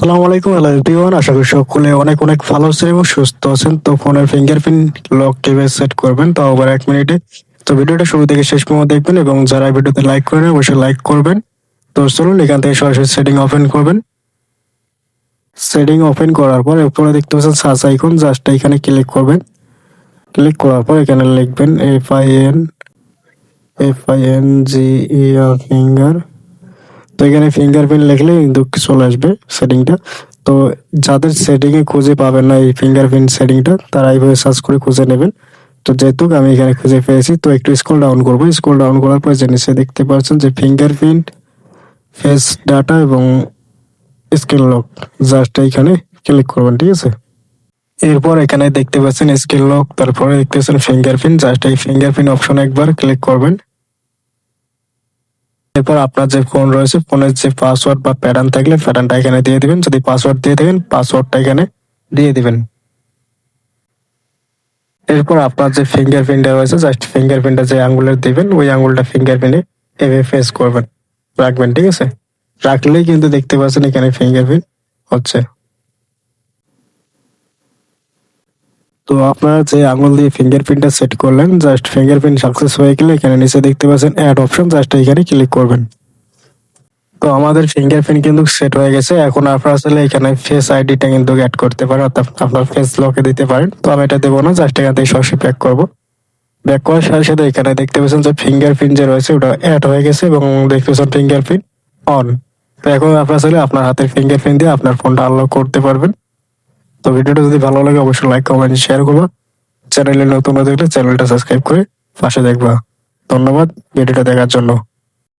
আসসালামু আলাইকুম hello everyone আশা করি সকলে অনেক অনেক ভালো আছেন এবং সুস্থ আছেন। তো ফোনের ফিঙ্গারপ্রিন্ট লক কীভাবে সেট করবেন তাও আবার এক মিনিটে। তো ভিডিওটা শুরু থেকে শেষ পর্যন্ত দেখবেন এবং যারা ভিডিওতে লাইক করেন, অবশ্যই লাইক করবেন। তো চলুন, এখান থেকে সরাসরি সেটিং ওপেন করবেন। সেটিং ওপেন করার পর এরপরে দেখতে পাচ্ছেন সার্চ আইকন জাস্ট এখানে ক্লিক করবেন। ক্লিক করার পর এখানে লিখবেন F I N F I N G E R finger তো এখানে ফিঙ্গারপ্রিন্ট লিখলে কিন্তু চলে আসবে সেটিংটা। তো যাদের সেটিং এ খুঁজে পাবেন না এই ফিঙ্গারপ্রিন্ট সেটিংটা তারা এইভাবে সার্চ করে খুঁজে নেবেন। তো যেহেতু আমি এখানে খুঁজে পেয়েছি, তো একটু স্ক্রল ডাউন করব। স্ক্রল ডাউন করার পর নিচে দেখতে পাচ্ছেন যে ফিঙ্গারপ্রিন্ট ফেস ডাটা এবং স্ক্রিন লক জাস্ট এইখানে ক্লিক করবেন, ঠিক আছে? এরপর এখানে দেখতে পাচ্ছেন স্ক্রিন লক তারপরে দেখতে পাচ্ছেন ফিঙ্গারপ্রিন্ট জাস্ট এই ফিঙ্গারপ্রিন্ট অপশন একবার ক্লিক করবেন। এরপর আপনার যে ফোন রয়েছে ফোনের যে পাসওয়ার্ড বা প্যাটার্ন থাকলে প্যাটার্নটা এখানে দিয়ে দিবেন। যদি পাসওয়ার্ড দিয়ে থাকেন পাসওয়ার্ডটা এখানে দিয়ে দিবেন। এরপর আপনার যে ফিঙ্গার প্রিন্টার রয়েছে জাস্ট ফিঙ্গারপ্রিন্টটা যে আঙ্গুলের দিবেন, ওই আঙ্গুলটা ফিঙ্গার ফিঙ্গারপ্রিন্টে এভাবে ফেস করবেন। রাখবেন, ঠিক আছে? রাখলেই কিন্তু দেখতে পাচ্ছেন এখানে ফিঙ্গার প্রিন্ট হচ্ছে। তো আপনারা যে আঙুল দিয়ে ফিঙ্গারপ্রিন্টটা সেট করলেন জাস্ট ফিঙ্গারপ্রিন্ট সাকসেস হয়ে গেলে এখানে নিচে দেখতে পাচ্ছেন অ্যাড অপশন জাস্ট এখানে ক্লিক করবেন। তো আমাদের ফিঙ্গারপ্রিন্ট কিন্তু সেট হয়ে গেছে। এখন আপনারা আসলে এখানে ফেস আইডিটা কিন্তু অ্যাড করতে পারেন, অর্থাৎ আপনার ফেস লকে দিতে পারেন। তো আমি এটা দেবো না জাস্ট এখান থেকে সরাসরি প্যাক করব। ব্যাক করার সাথে সাথে এখানে দেখতে পাচ্ছেন যে ফিঙ্গারপ্রিন্ট যে রয়েছে, ওটা অ্যাড হয়ে গেছে এবং দেখতে পাচ্ছেন ফিঙ্গারপ্রিন্ট অন তো এখন আপনারা আসলে আপনার হাতের ফিঙ্গারপ্রিন্ট দিয়ে আপনার ফোনটা আনলক করতে পারবেন। তো ভিডিওটা যদি ভালো লাগে, অবশ্যই লাইক কমেন্ট শেয়ার করবা। চ্যানেলে নতুন না দেখলে চ্যানেলটা সাবস্ক্রাইব করে পাশে দেখবা। ধন্যবাদ, ভিডিওটা দেখার জন্য।